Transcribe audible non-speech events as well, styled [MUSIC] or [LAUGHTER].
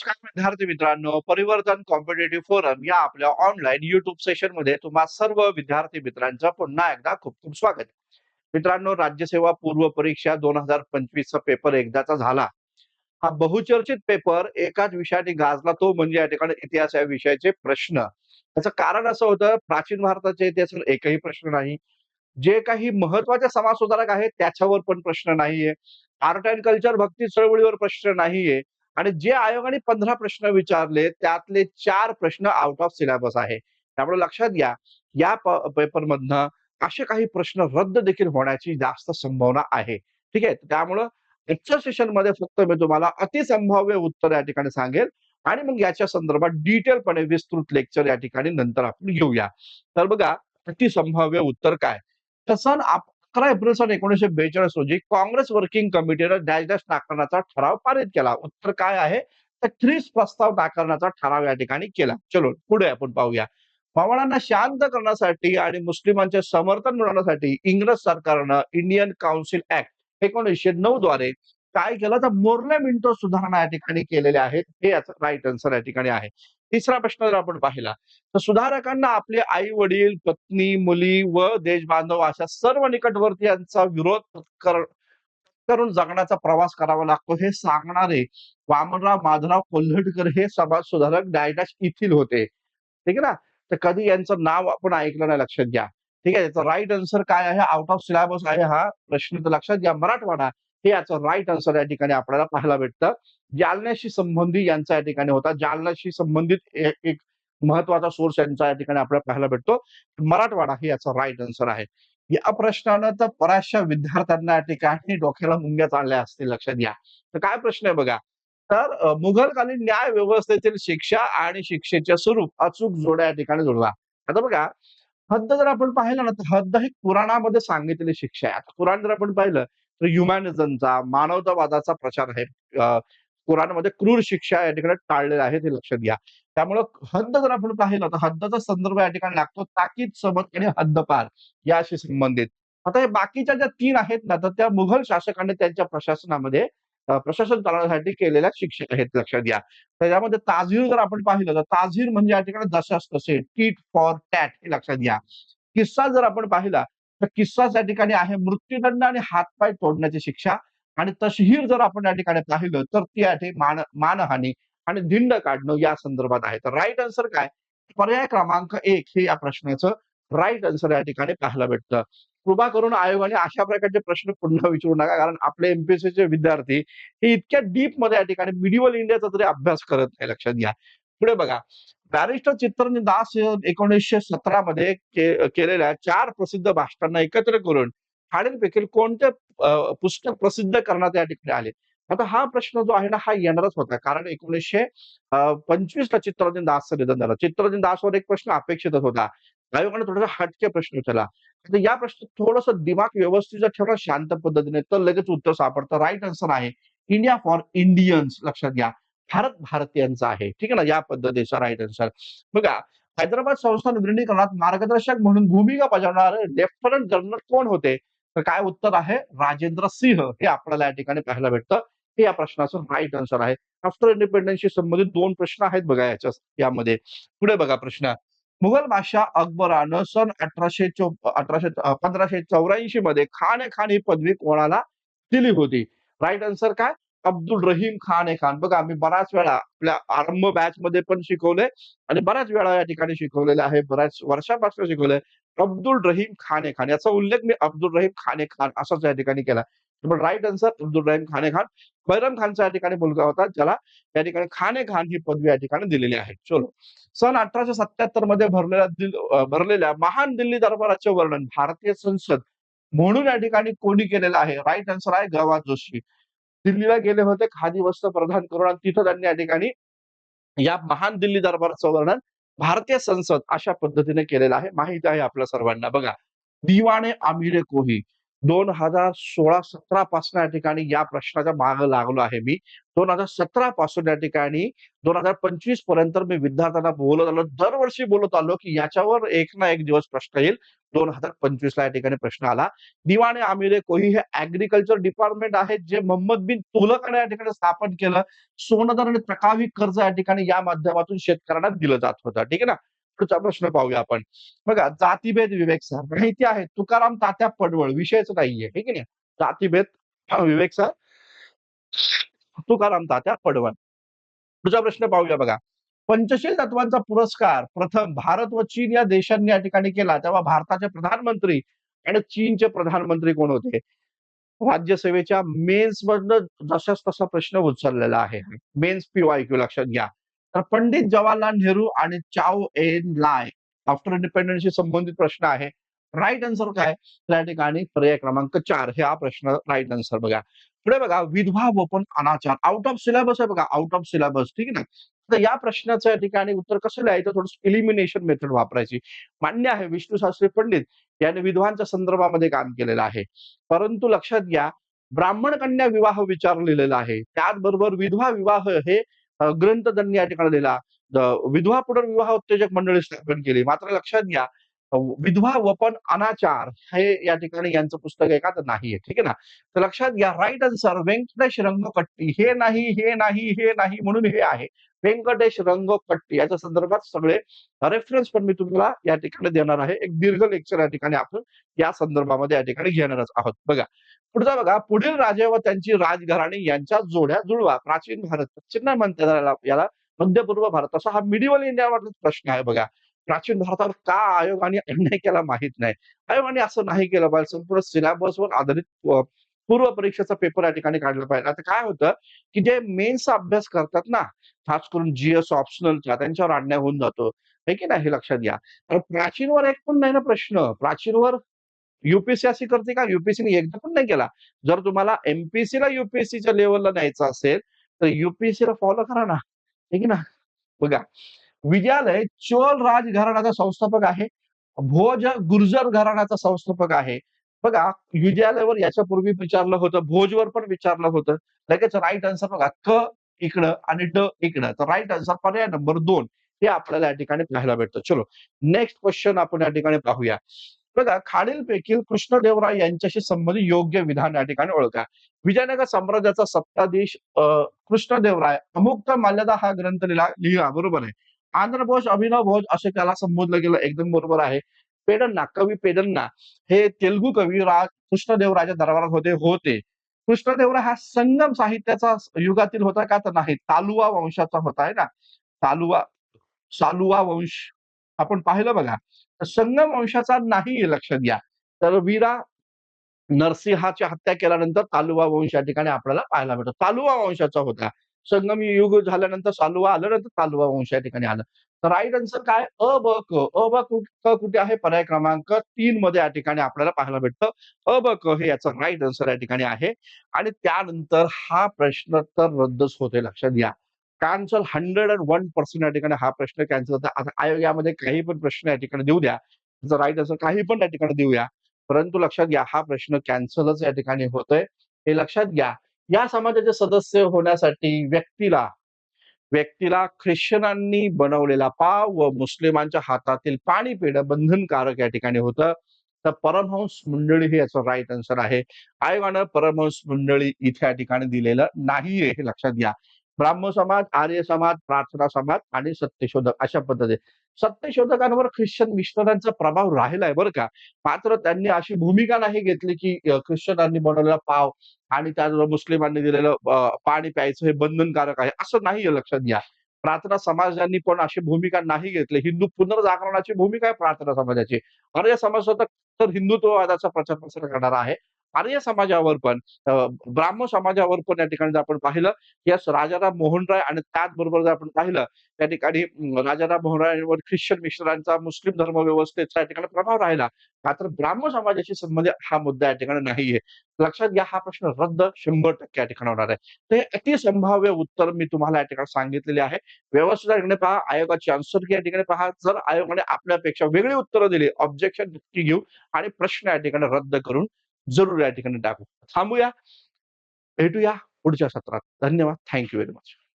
नमस्कार विद्यार्थी मित्रांनो परिवर्तन कॉम्पिटेटिव्ह फोरम या आपल्या ऑनलाईन युट्यूब सेशनमध्ये तुम्हा सर्व विद्यार्थी मित्रांचं पुन्हा एकदा खूप खूप स्वागत. मित्रांनो राज्यसेवा पूर्व परीक्षा दोन हजार पंचवीसचा पेपर एकदाचा झाला. हा बहुचर्चित पेपर एकाच विषयाने गाजला तो म्हणजे या ठिकाणी इतिहास या विषयाचे प्रश्न. त्याचं कारण असं होतं प्राचीन भारताच्या इतिहासावर एकही प्रश्न नाही. जे काही महत्त्वाचे समाज सुधारक आहेत त्याच्यावर पण प्रश्न नाहीये. आर्ट अँड कल्चर भक्ती चळवळीवर प्रश्न नाहीये. आणि जे आयोगाने पंधरा प्रश्न विचारले त्यातले चार प्रश्न आउट ऑफ सिलेबस आहे. त्यामुळे लक्षात घ्या या पेपरमधनं असे काही प्रश्न रद्द देखील होण्याची जास्त संभावना आहे. ठीक आहे? त्यामुळं लेक्चर सेशनमध्ये फक्त मी तुम्हाला अतिसंभाव्य उत्तर या ठिकाणी सांगेल आणि मग याच्या संदर्भात डिटेलपणे विस्तृत लेक्चर या ठिकाणी नंतर आपण घेऊया. तर बघा अतिसंभाव्य उत्तर काय? तर अकरा एप्रिल सन एकोणीशे बेचाळीस रोजी काँग्रेस वर्किंग कमिटीनं डॅश डॅश नाकारण्याचा ठराव पारित केला. उत्तर काय आहे? तर थ्रीस प्रस्ताव नाकारण्याचा ठराव या ठिकाणी केला. चलो पुढे आपण पाहूया. पवारांना शांत करण्यासाठी आणि मुस्लिमांचे समर्थन मिळवण्यासाठी इंग्रज सरकारनं इंडियन काउन्सिल ऍक्ट एकोणीसशे नऊ द्वारे काय केलं? तर मोर्ले मिंटो सुधारणा या ठिकाणी केलेल्या आहेत. हे याचं राईट आन्सर या ठिकाणी आहे. तिसरा प्रश्न जर आपण पाहिला तर सुधारकांना आपले आई वडील पत्नी मुली व देशबांधव अशा सर्व निकटवर्तीयांचा विरोध कर करून जगण्याचा प्रवास करावा लागतो. हे सांगणारे वामनराव माधवराव कोल्हटकर हे समाज सुधारक डायडॅश येथील होते. ठीक आहे ना? तर कधी यांचं नाव आपण ऐकलं नाही लक्षात घ्या. ठीक आहे? याचा राईट आन्सर काय आहे? आउट ऑफ सिलेबस आहे हा. प्रश्न तर लक्षात घ्या. मराठवाडा. हे याचं राईट आन्सर या ठिकाणी आपल्याला पाहायला भेटतं. जालन्याशी संबंधी यांचा या ठिकाणी होता. जालन्याशी संबंधित एक महत्त्वाचा सोर्स यांचा या ठिकाणी आपल्याला पाहायला भेटतो. मराठवाडा हे याचा राईट आन्सर आहे. या प्रश्नानं तर बऱ्याचशा विद्यार्थ्यांना या ठिकाणी डोक्याला मुंग्या चालल्या असतील लक्षात घ्या. तर काय प्रश्न आहे बघा? तर मुघलकालीन न्याय व्यवस्थेतील शिक्षा आणि शिक्षेचे स्वरूप अचूक जोड्या या ठिकाणी जोडवा आता बघा हद्द जर आपण पाहिलं ना तर हद्द ही पुराणामध्ये सांगितलेली शिक्षा आहे. आता पुराण जर आपण पाहिलं ह्युमॅनिझमचा मानवतावादाचा प्रचार आहे. कुराणमध्ये क्रूर शिक्षा या ठिकाणी टाळलेल्या आहेत हे लक्षात घ्या. त्यामुळं हद्द जर आपण पाहिलं तर हद्दचा संदर्भ या ठिकाणी लागतो ताकीद समज आणि हद्दपार याशी संबंधित. आता हे बाकीच्या ज्या तीन आहेत ना तर त्या मुघल शासकांनी त्यांच्या प्रशासनामध्ये प्रशासन चालवण्यासाठी केलेल्या शिक्षक आहेत लक्षात घ्या. त्याच्यामध्ये ताझीर जर आपण पाहिलं तर ताझीर म्हणजे या ठिकाणी जशास तसे टीट फॉर टॅट हे लक्षात घ्या. किस्सा जर आपण पाहिला तर किस्सा त्या ठिकाणी आहे. मृत्यूदंड आणि हातपाय तोडण्याची शिक्षा. आणि तशहीर जर आपण या ठिकाणी पाहिलं तर ती आहे मान मानहानी आणि धिंड काढणं या संदर्भात आहे. तर राईट आन्सर काय? पर्याय क्रमांक एक हे या प्रश्नाचं राईट आन्सर या ठिकाणी पाहायला भेटतं. कृपा करून आयोगाने अशा प्रकारचे प्रश्न पुन्हा विचारू नका कारण आपले एमपीएससीचे विद्यार्थी हे इतक्या डीपमध्ये या ठिकाणी मिडिवल इंडियाचा तरी अभ्यास करत नाही. लक्षात घ्या. पुढे बघा. बॅरिस्टर चित्रंजन दास एकोणीसशे सतरा मध्ये केलेल्या चार प्रसिद्ध भाषणांना एकत्र करून खालीलपैकी कोणते पुस्तक प्रसिद्ध करण्यात या ठिकाणी आले? आता हा प्रश्न जो आहे ना हा येणारच होता. कारण एकोणीसशे पंचवीस ला चित्तरंजन दासचं निधन झालं. चित्तरंजन दासवर एक प्रश्न अपेक्षितच होता. आयोगाने थोडासा हटके प्रश्न विचारला. या प्रश्न थोडस दिमाग व्यवस्थित ठेवणं शांत पद्धतीने तर लगेच उत्तर सापडतं. राईट आन्सर आहे इंडिया फॉर इंडियन्स लक्षात घ्या. भारत भारतीयांचा आहे. ठीक आहे ना? या पद्धतीचा राईट आन्सर बघा हैदराबाद संस्थान विलिनीकरणात मार्गदर्शक म्हणून भूमिका बजावणारे लेफ्टनंट जनरल कोण होते? तर काय उत्तर आहे? राजेंद्र सिंह. हे आपल्याला या ठिकाणी पाहायला भेटतं. हे या प्रश्नाचं राईट आन्सर आहे. आफ्टर इंडिपेंडन्सशी संबंधित दोन प्रश्न आहेत बघा याच्या यामध्ये. पुढे बघा प्रश्न. मुघल बादशाह अकबरानं सन अठराशे चौ अठराशे पंधराशे चौऱ्याऐंशी मध्ये खान खान ही पदवी कोणाला दिली होती? राईट आन्सर काय? अब्दुल रहीम खान ए खान. बघा आम्ही बऱ्याच वेळा आपल्या आरंभ बॅच मध्ये पण शिकवले आणि बऱ्याच वेळा या ठिकाणी शिकवलेले आहे. बऱ्याच वर्षापासून शिकवलंय. अब्दुल रहीम खान खान. याचा उल्लेख मी अब्दुल रहीम खाने खान असाच या ठिकाणी केला. पण राईट आन्सर अब्दुल रहीम खाने खान. बैरम खानचा या ठिकाणी मुलगा होता ज्याला या ठिकाणी खाने खान ही पदवी या ठिकाणी दिलेली आहे. चलो. सन अठराशे सत्याहत्तरमध्ये भरलेल्या भरलेल्या महान दिल्ली दरबाराचे वर्णन भारतीय संसद म्हणून या ठिकाणी कोणी केलेलं आहे? राईट आन्सर आहे गवा जोशी. दिल्लीला गेले होते. खादी वस्त्र प्रदान करून आणि तिथं त्यांनी या ठिकाणी या महान दिल्ली दरबाराचं वर्णन भारतीय संसद अशा पद्धतीने केलेलं आहे. माहिती आहे आपल्या सर्वांना. बघा दिवाणे आमिरे कोही. दोन हजार सोळा सतरा पासून या ठिकाणी या प्रश्नाच्या माग लागलो आहे मी. दोन हजार सतरा पासून या ठिकाणी दोन हजार पंचवीसपर्यंत मी विद्यार्थ्यांना बोलत आलो. दरवर्षी बोलत आलो की याच्यावर एक ना एक दिवस प्रश्न येईल. दोन हजार पंचवीस ला या ठिकाणी प्रश्न आला. दिवाणे आमिरे कोही हे ऍग्रिकल्चर डिपार्टमेंट आहे जे मोहम्मद बिन तुलकने या ठिकाणी स्थापन केलं. सोनदर आणि प्रकावी कर्ज या ठिकाणी या माध्यमातून शेतकऱ्यांना दिलं जात होतं. ठीक आहे ना? पुढचा प्रश्न पाहूया आपण. बघा जातीभेद विवेक सर माहिती आहे तुकाराम तात्या पडवळ विषयच नाहीये ठीक आहे ना? जातीभेद विवेक सर. तुकाराम तात्या पडवळ. पुढचा प्रश्न पाहूया बघा. पंचशील तत्वांचा पुरस्कार प्रथम भारत व चीन या देशांनी या ठिकाणी केला तेव्हा भारताचे प्रधानमंत्री आणि चीनचे प्रधानमंत्री कोण होते? राज्यसेवेच्या मेन्स मधनं जशाच तसा प्रश्न उचललेला आहे. मेन्स पीवायक्यू लक्षात घ्या. तर पंडित जवाहरलाल नेहरू आणि चाओ एन लाय आफ्टर इंडिपेंडन्सशी संबंधित प्रश्न आहे. राईट आन्सर काय? त्या ठिकाणी पर्याय क्रमांक चार हे हा प्रश्न राईट आन्सर बघा. पुढे बघा विधवा वपन अनाचार. आउट ऑफ सिलेबस आहे बघा आउट ऑफ सिलेबस ठीक आहे ना? तर या प्रश्नाचं या ठिकाणी उत्तर कसं लिहायचं? थोडं एलिमिनेशन मेथड वापरायची. मान्य आहे विष्णू शास्त्री पंडित यांनी विधवांच्या संदर्भामध्ये काम केलेलं आहे. परंतु लक्षात घ्या ब्राह्मण कन्या विवाह विचार लिहिलेला आहे. त्याचबरोबर विधवा विवाह हे ग्रंथ त्यांनी या ठिकाणी लिहिला विधवा पुनर्विवाह उत्तेजक मंडळी स्थापन केली. मात्र लक्षात घ्या विधवा वपन अनाचार हे या ठिकाणी यांचं पुस्तक आहे का तर नाहीये. ठीक आहे ना? तर लक्षात घ्या राईट आन्सर व्यंकटेश रंगकट्टी हे नाही हे नाही हे नाही म्हणून हे आहे. व्यंकटेश रंगकट्टी याच्या संदर्भात सगळे रेफरन्स पण मी तुम्हाला या ठिकाणी देणार आहे. एक दीर्घ लेक्चर या ठिकाणी आपण या संदर्भामध्ये या ठिकाणी घेणारच आहोत. बघा पुढचा बघा पुढील राजे व त्यांची राजघराणी यांच्या जोड्या जुळवा. प्राचीन भारत पश्चिम नाही म्हणतात याला मध्य पूर्व भारत. असा हा मिडिवल इंडियामधला प्रश्न आहे बघा. प्राचीन भारतावर का आयोगाने [LAUGHS] अन्याय केला माहीत नाही. आयोगाने असं नाही केलं पाहिजे. संपूर्ण सिलेबसवर आधारित पूर्व परीक्षेचा पेपर या ठिकाणी काढला पाहिजे. आता काय होतं की जे मेन्सचा अभ्यास करतात ना खास करून जीएस ऑप्शनलचा त्यांच्यावर अन्याय होऊन जातो. हे की नाही हे लक्षात घ्या. तर प्राचीनवर एक पण नाही ना प्रश्न. प्राचीनवर युपीएससी अशी करते का? युपीएससीने एकदा पण नाही केला. जर तुम्हाला एमपीएससी ला युपीएससीच्या लेवलला न्यायचं असेल तर युपीएससी ला फॉलो करा ना. हे की ना? बघा. विद्यालय चोल राज घराण्याचा संस्थापक आहे भोज गुर्जर घराण्याचा संस्थापक आहे. बघा विद्यालयावर याच्यापूर्वी विचारलं होतं भोजवर पण विचारलं होतं. लगेच राईट आन्सर बघा क इकडं आणि ड इकडं. तर राईट आन्सर पर्याय नंबर दोन हे आपल्याला या ठिकाणी पाहायला भेटतं. चलो नेक्स्ट क्वेश्चन आपण या ठिकाणी पाहूया. बघा खालीलपैकी कृष्णदेवराय यांच्याशी संबंधित योग्य विधान या ठिकाणी ओळखा. विजयनगर साम्राज्याचा सत्ताधीश कृष्णदेवराय अमुक्त माल्यदा हा ग्रंथ लिहिला लिहिला बरोबर आहे. आंध्रभोज अभिनव भोज असे त्याला संबोधलं गेलं. एकदम बरोबर आहे. पेडन्ना कवी पेडन्ना हे तेलुगू कवी राज कृष्णदेवरायच्या दरबारात होते होते. कृष्णदेवरा हा संगम साहित्याचा युगातील होता का तर नाही. तालुवा वंशाचा होता आहे ना? तालुवा सालुवा वंश. आपण पाहिलं बघा. संगम वंशाचा नाही लक्षात घ्या. तर वीरा नरसिंहाची हत्या केल्यानंतर तालुवा वंश या ठिकाणी आपल्याला पाहायला भेटतो. तालुवा वंशाचा होता. संगम युग झाल्यानंतर सालुवा आल्यानंतर तालुवा वंश या ठिकाणी आलं. तर राईट आन्सर काय? अ ब क. अ ब क कुठे आहे? पर्याय क्रमांक तीन मध्ये या ठिकाणी आपल्याला पाहायला भेटतं. अ ब क हे याचं राईट आन्सर या ठिकाणी आहे. आणि त्यानंतर हा प्रश्न तर रद्दच होते लक्षात घ्या. Cancel hundred and one percent या ठिकाणी हा प्रश्न कॅन्सल होता आता आयोग यामध्ये काही पण प्रश्न या ठिकाणी देऊ द्या. जर राईट आन्सर काही पण या ठिकाणी देऊया परंतु लक्षात घ्या हा प्रश्न कॅन्सलच या ठिकाणी होतोय. हे लक्षात घ्या. या समाजाचे सदस्य होण्यासाठी व्यक्तीला व्यक्तीला ख्रिश्चनांनी बनवलेला पाव व मुस्लिमांच्या हातातील पाणी पिणं बंधनकारक या ठिकाणी होतं. तर परमहंस मंडळी हे याचं राईट आन्सर आहे. आयोगानं परमहंस मंडळी इथे या ठिकाणी दिलेलं नाहीये हे लक्षात घ्या. ब्राह्म समाज आर्य समाज प्रार्थना समाज आणि सत्यशोधक अशा पद्धतीने सत्यशोधकांवर ख्रिश्चन मिशनरांचा प्रभाव राहिला आहे बरं का. मात्र त्यांनी अशी भूमिका नाही घेतली की ख्रिश्चनांनी बनवलेला पाव आणि त्याचबरोबर मुस्लिमांनी दिलेलं पाणी प्यायचं हे बंधनकारक आहे असं नाही लक्षात घ्या. प्रार्थना समाजांनी पण अशी भूमिका नाही घेतली. हिंदू पुनर्जागरणाची भूमिका आहे प्रार्थना समाजाची. आर्य समाज स्वतः तर हिंदुत्ववादाचा प्रचार प्रसार करणारा आहे. आर्य समाजावर पण ब्राह्मण समाजावर पण या ठिकाणी जर आपण पाहिलं यस राजाराम मोहन राय आणि त्याचबरोबर जर आपण पाहिलं त्या ठिकाणी राजाराम मोहन रायवर ख्रिश्चन मिश्रांचा मुस्लिम धर्मव्यवस्थेचा या ठिकाणी प्रभाव राहिला. मात्र ब्राह्मण समाजाशी संबंधित हा मुद्दा या ठिकाणी नाहीये. लक्षात घ्या हा प्रश्न रद्द शंभर टक्के या ठिकाणी होणार आहे. ते अति अतिसंभाव्य उत्तर मी तुम्हाला या ठिकाणी सांगितलेले आहे. व्यवस्थित या ठिकाणी पहा आयोगाची आन्सर की या ठिकाणी पहा. जर आयोगाने आपल्यापेक्षा वेगळी उत्तरं दिली ऑब्जेक्शन नक्की घेऊ आणि प्रश्न या ठिकाणी रद्द करून जरूर या ठिकाणी टाकू थांबूया. भेटूया पुढच्या सत्रात. धन्यवाद. Thank you very much